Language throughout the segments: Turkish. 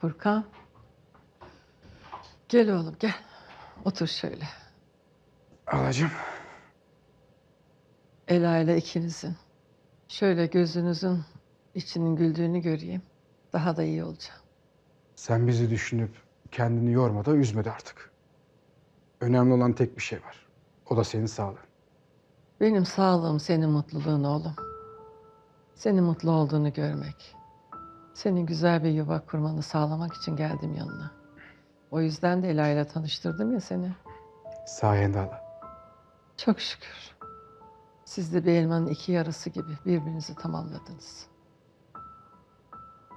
Furkan. Gel oğlum gel. Otur şöyle. Halacığım. Ela ile ikinizin. Şöyle gözünüzün içinin güldüğünü göreyim. Daha da iyi olacağım. Sen bizi düşünüp kendini yorma da üzme de artık. Önemli olan tek bir şey var. O da senin sağlığın. Benim sağlığım senin mutluluğun oğlum. Senin mutlu olduğunu görmek. Senin güzel bir yuva kurmanı sağlamak için geldim yanına. O yüzden de Ela ile tanıştırdım ya seni. Sayende hala. Çok şükür. Siz de bir elmanın iki yarısı gibi birbirinizi tamamladınız.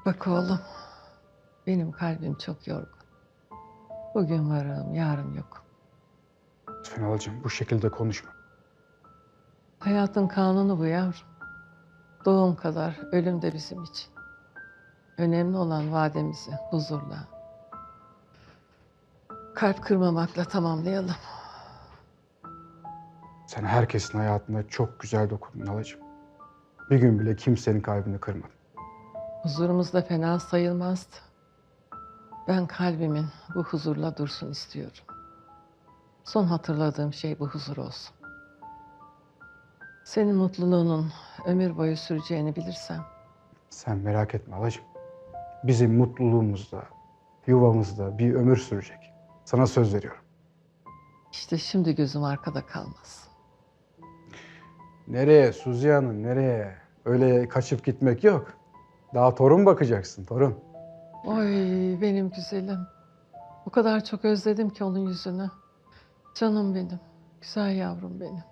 Bak oğlum, benim kalbim çok yorgun. Bugün varım, yarın yok. Lütfen halacığım bu şekilde konuşma. Hayatın kanunu bu yavrum. Doğum kadar ölüm de bizim için. Önemli olan vademizi huzurla, kalp kırmamakla tamamlayalım. Sen herkesin hayatında çok güzel dokundun halacığım. Bir gün bile kimsenin kalbini kırmadın. Huzurumuz da fena sayılmazdı. Ben kalbimin bu huzurla dursun istiyorum. Son hatırladığım şey bu huzur olsun. Senin mutluluğunun ömür boyu süreceğini bilirsem Sen merak etme halacığım. Bizim mutluluğumuzda, yuvamızda bir ömür sürecek. Sana söz veriyorum. işte şimdi gözüm arkada kalmaz. Nereye Suzi Hanım, nereye? Öyle kaçıp gitmek yok. Daha torun bakacaksın, torun. Oy benim güzelim. O kadar çok özledim ki onun yüzünü. Canım benim, güzel yavrum benim.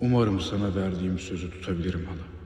Umarım sana verdiğim sözü tutabilirim hala.